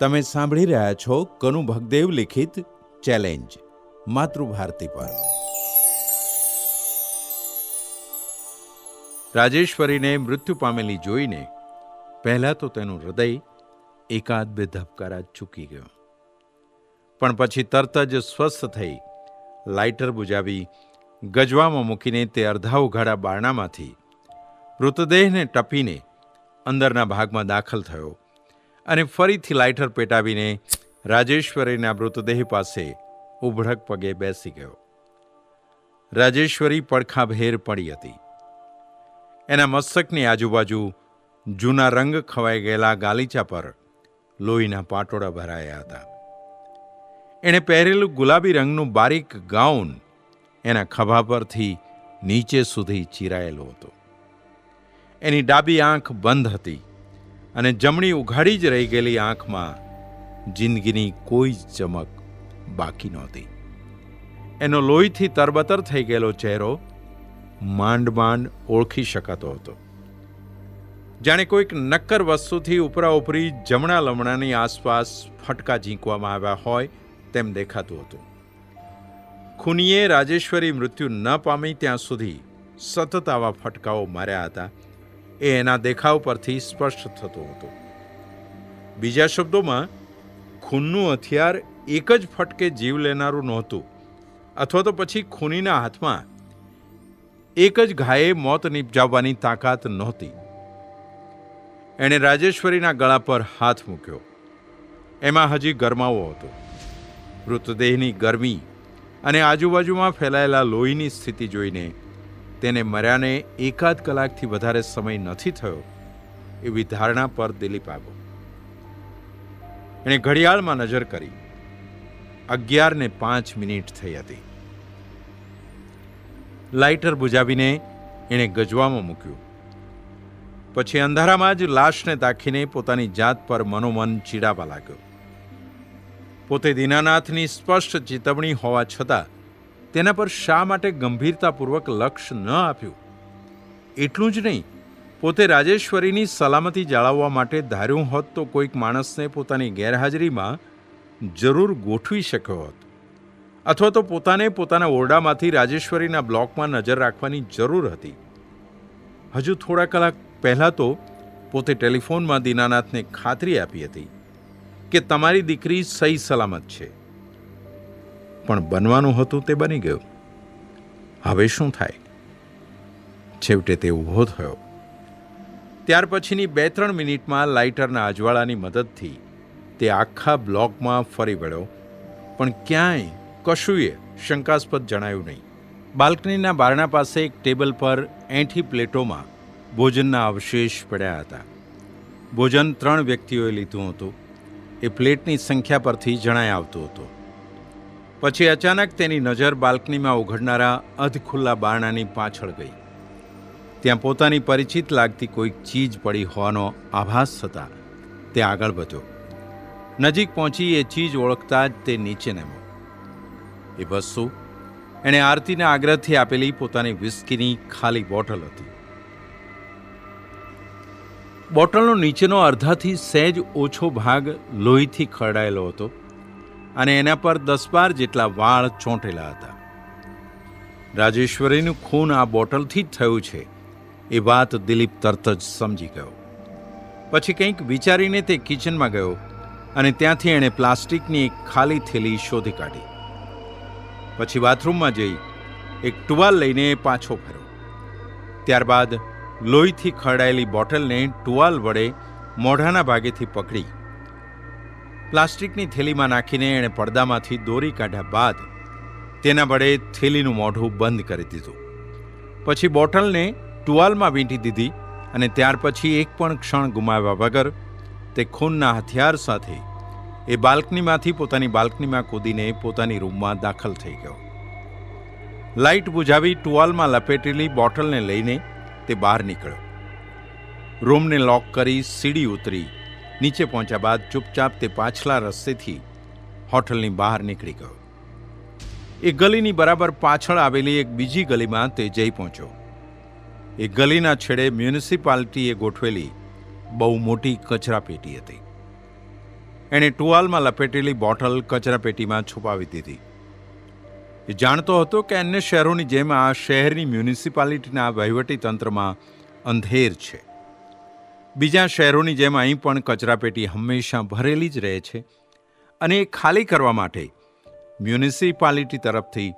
તમે સાંભળી રહ્યા છો કનુ ભગદેવ લિખિત ચેલેન્જ, માતૃભારતી પર. રાજેશ્વરીને મૃત્યુ પામેલી જોઈને પહેલાં તો તેનું હૃદય એકાદ બે ધબકારા ચૂકી ગયો. પણ પછી તરત જ સ્વસ્થ થઈ લાઇટર બુજાવી ગજવામાં મૂકીને તે અડધા ઉઘાડા બારણામાંથી મૃતદેહને ટપીને અંદરના ભાગમાં દાખલ થયો. અને ફરીથી લાઇટર પેટાવીને રાજેશ્વરીના મૃતદેહ પાસે ઉભડક પગે બેસી ગયો. રાજેશ્વરી પડખાભેર પડી હતી. એના મસ્તકની આજુબાજુ જૂના રંગ ખવાઈ ગયેલા ગાલીચા પર લોહીના પાટોળા ભરાયા હતા. એણે પહેરેલું ગુલાબી રંગનું બારીક ગાઉન એના ખભા પરથી નીચે સુધી ચીરાયેલો હતો. એની ડાબી આંખ બંધ હતી. અને જમણી ઉઘાડી જ રહી ગયેલી આંખમાં જિંદગીની કોઈ જ ચમક બાકી નહોતી. એનો લોહીથી તરબતર થઈ ગયેલો ચહેરો માંડ માંડ ઓળખી શકાતો હતો. જાણે કોઈક નક્કર વસ્તુથી ઉપરા ઉપરી જમણા લમણાની આસપાસ ફટકા ઝીંકવામાં આવ્યા હોય તેમ દેખાતું હતું. ખૂનીએ રાજેશ્વરી મૃત્યુ ન પામી ત્યાં સુધી સતત આવા ફટકાઓ માર્યા હતા. એ એના દેખાવ પરથી સ્પષ્ટ થતો હતો. બીજા શબ્દોમાં, ખૂનનું હથિયાર એક જ ફટકે જીવ લેનારું નહોતું, અથવા તો પછી ખૂનીના હાથમાં એક જ ઘાયે મોત નિપજાવવાની તાકાત નહોતી. એણે રાજેશ્વરીના ગળા પર હાથ મૂક્યો. એમાં હજી ગરમાવો હતો. મૃતદેહની ગરમી અને આજુબાજુમાં ફેલાયેલા લોહીની સ્થિતિ જોઈને તેને મર્યાને એકાદ કલાકથી વધારે સમય નથી થયો એવી ધારણા પર દિલીપ આવ્યો. એણે ઘડિયાળમાં નજર કરી. અગિયાર ને પાંચ મિનિટ થઈ હતી. લાઇટર બુજાવીને એણે ગજવામાં મૂક્યું. પછી અંધારામાં જ લાશને તાખીને પોતાની જાત પર મનોમન ચીડાવા લાગ્યો. પોતે દીનાનાથની સ્પષ્ટ ચેતવણી હોવા છતાં તેના પર શા માટે ગંભીરતાપૂર્વક લક્ષ્ય ન આપ્યું? એટલું જ નહીં, પોતે રાજેશ્વરીની સલામતી જાળવવા માટે ધાર્યું હોત તો કોઈક માણસને પોતાની ગેરહાજરીમાં જરૂર ગોઠવી શક્યો હોત. અથવા તો પોતાને પોતાના ઓરડામાંથી રાજેશ્વરીના બ્લોકમાં નજર રાખવાની જરૂર હતી. હજુ થોડા કલાક પહેલાં તો પોતે ટેલિફોનમાં દીનાનાથને ખાતરી આપી હતી કે તમારી દીકરી સહી સલામત છે. પણ બનવાનું હતું તે બની ગયું. હવે શું થાય? છેવટે તે ઊભો થયો. ત્યાર પછીની બે ત્રણ મિનિટમાં લાઇટરના અજવાળાની મદદથી તે આખા બ્લોકમાં ફરી વળ્યો. પણ ક્યાંય કશુંય શંકાસ્પદ જણાયું નહીં. બાલ્કનીના બારણા પાસે એક ટેબલ પર એંઠી પ્લેટોમાં ભોજનના અવશેષ પડ્યા હતા. ભોજન ત્રણ વ્યક્તિઓએ લીધું હતું. એ પ્લેટની સંખ્યા પરથી જણાય આવતું હતું. પછી અચાનક તેની નજર બાલ્કનીમાં ઉઘડનારા અધખુલ્લા બારણાની પાછળ ગઈ. ત્યાં પોતાની પરિચિત લાગતી કોઈક ચીજ પડી હોવાનો આભાસ થતા તે આગળ વધ્યો. નજીક પહોંચી એ ચીજ ઓળખતા જ તે નીચે નમ્યો. એ વસ્તુ એણે આરતીના આગ્રહથી આપેલી પોતાની વિસ્કીની ખાલી બોટલ હતી. બોટલનો નીચેનો અડધાથી સહેજ ઓછો ભાગ લોહીથી ખરડાયેલો હતો. અને એના પર દસ બાર જેટલા વાળ ચોંટેલા હતા. રાજેશ્વરીનું ખૂન આ બોટલથી જ થયું છે, એ વાત દિલીપ તરત જ સમજી ગયો. પછી કંઈક વિચારીને તે કિચનમાં ગયો અને ત્યાંથી એણે પ્લાસ્ટિકની એક ખાલી થેલી શોધી કાઢી. પછી બાથરૂમમાં જઈ એક ટુવાલ લઈને પાછો ફર્યો. ત્યારબાદ લોહીથી ખરડાયેલી બોટલને ટુવાલ વડે મોઢાના ભાગેથી પકડી પ્લાસ્ટિકની થેલીમાં નાખીને એણે પડદામાંથી દોરી કાઢ્યા બાદ તેના વડે થેલીનું મોઢું બંધ કરી દીધું. પછી બોટલને ટુવાલમાં વીંટી દીધી અને ત્યાર પછી એક પણ ક્ષણ ગુમાવ્યા વગર તે ખૂનના હથિયાર સાથે એ બાલ્કનીમાંથી પોતાની બાલ્કનીમાં કૂદીને પોતાની રૂમમાં દાખલ થઈ ગયો. લાઇટ બુઝાવી ટુવાલમાં લપેટેલી બોટલને લઈને તે બહાર નીકળ્યો. રૂમને લોક કરી સીડી ઉતરી નીચે પહોંચ્યા બાદ ચૂપચાપ તે પાછલા રસ્તેથી હોટલની બહાર નીકળી ગયો. એ ગલીની બરાબર પાછળ આવેલી એક બીજી ગલીમાં તે જઈ પહોંચ્યો. એ ગલીના છેડે મ્યુનિસિપાલિટીએ ગોઠવેલી બહુ મોટી કચરાપેટી હતી. એણે ટુવાલમાં લપેટેલી બોટલ કચરાપેટીમાં છુપાવી દીધી. એ જાણતો હતો કે અન્ય શહેરોની જેમ આ શહેરની મ્યુનિસિપાલિટીના વહીવટી તંત્રમાં અંધેર છે. બીજા શહેરોની જેમ અહીં પણ કચરાપેટી હંમેશા ભરેલી જ રહે છે અને એ ખાલી કરવા માટે મ્યુનિસિપાલિટી તરફથી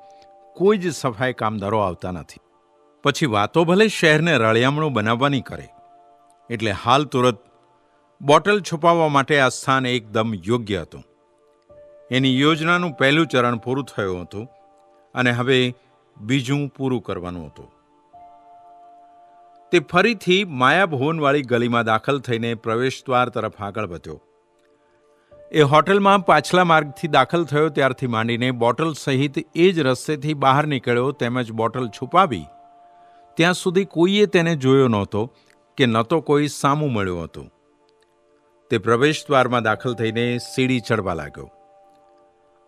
કોઈ જ સફાઈ કામદારો આવતા નથી. પછી વાતો ભલે શહેરને રળિયામણું બનાવવાની કરે, એટલે હાલ તુરત બોટલ છુપાવવા માટે આ સ્થાન એકદમ યોગ્ય હતું. એની યોજનાનું પહેલું ચરણ પૂરું થયું હતું અને હવે બીજું પૂરું કરવાનું હતું. તે ફરીથી માયાભુવનવાળી ગલીમાં દાખલ થઈને પ્રવેશદ્વાર તરફ આગળ વધ્યો. એ હોટલમાં પાછલા માર્ગથી દાખલ થયો ત્યારથી માંડીને બોટલ સહિત એ જ રસ્તેથી બહાર નીકળ્યો તેમજ બોટલ છુપાવી. ત્યાં સુધી કોઈએ તેને જોયો નહોતો કે ન તો કોઈ સામું મળ્યું હતું. તે પ્રવેશદ્વારમાં દાખલ થઈને સીડી ચડવા લાગ્યો.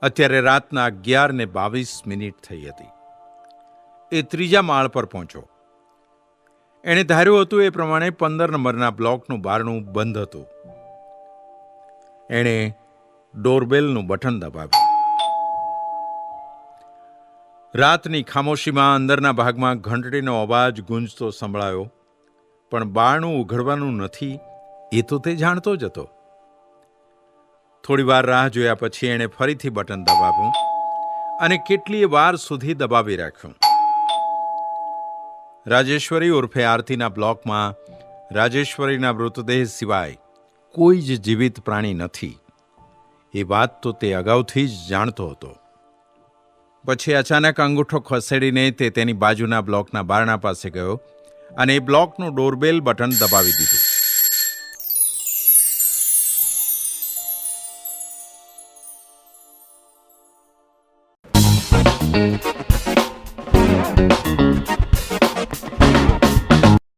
અત્યારે રાતના અગિયાર ને બાવીસ મિનિટ થઈ હતી. એ ત્રીજા માળ પર પહોંચ્યો. એણે ધાર્યું હતું એ પ્રમાણે પંદર નંબરના બ્લોકનું બારણું બંધ હતું. એણે ડોરબેલનું બટન દબાવ્યું. રાતની ખામોશીમાં અંદરના ભાગમાં ઘંટડીનો અવાજ ગુંજતો સંભળાયો, પણ બારણું ઉઘડવાનું નથી એ તો તે જાણતો જ હતો. થોડી વાર રાહ જોયા પછી એણે ફરીથી બટન દબાવ્યું અને કેટલીય વાર સુધી દબાવી રાખ્યું. રાજેશ્વરી ઉર્ફે આરતીના બ્લોકમાં રાજેશ્વરીના મૃતદેહ સિવાય કોઈ જ જીવિત પ્રાણી નથી. એ વાત તો તે અગાઉથી જ જાણતો હતો. પછી અચાનક અંગૂઠો ખસેડીને તે તેની બાજુના બ્લોકના બારણા પાસે ગયો અને એ બ્લોકનું ડોરબેલ બટન દબાવી દીધું.